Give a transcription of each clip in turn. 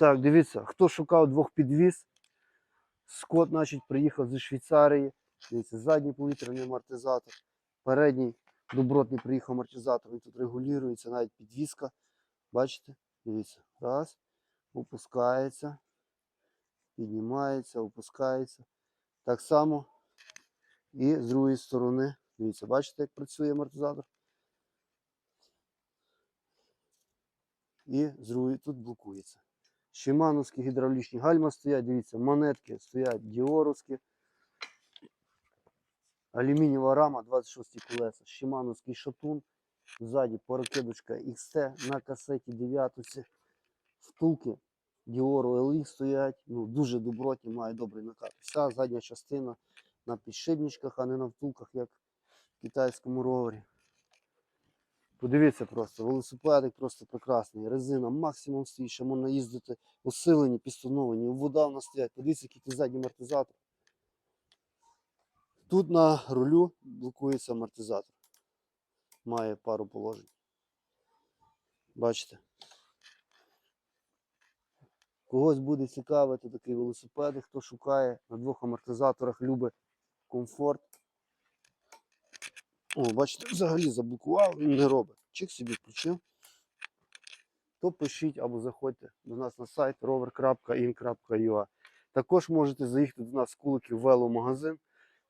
Так, дивіться, хто шукав двох підвіз, Скот, значить, приїхав зі Швейцарії. Дивіться, задній повітряний амортизатор, передній добротний приїхав амортизатор, він тут регулюється, навіть підвізка. Бачите? Дивіться. Раз. Опускається. Піднімається, опускається. Так само. І з другої сторони. Дивіться, бачите, як працює амортизатор. І з другої тут блокується. Шимановські гідравлічні гальма стоять, дивіться, монетки стоять діоровські. Алюмінієва рама, 26 колеса, Шимановський шатун. Ззаді перекидочка XT на касеті 9. Втулки Діору LX стоять. Ну, дуже добротні, має добрий накат. Вся задня частина на підшипничках, а не на втулках, як в китайському ровері. Подивіться просто, велосипедик просто прекрасний. Резина максимум стоїть, ще можна їздити усилені, пістоновані, вода в нас стоять. Подивіться, який тут задній амортизатор. Тут на рулю блокується амортизатор. Має пару положень. Бачите? Когось буде цікавити такий велосипед, хто шукає на двох амортизаторах, любить комфорт. О, бачите, взагалі заблокував, він не робить. Чик собі включив. То пишіть або заходьте до нас на сайт rover.in.ua. Також можете заїхати до нас з куликів веломагазин,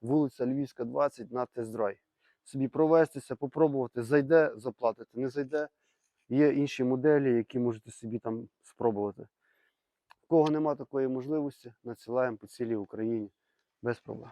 вулиця Львівська, 20 на тест-драйв. Собі провестися, попробувати, зайде, заплатите, не зайде. Є інші моделі, які можете собі там спробувати. В кого нема такої можливості, надсилаємо по цілій Україні без проблем.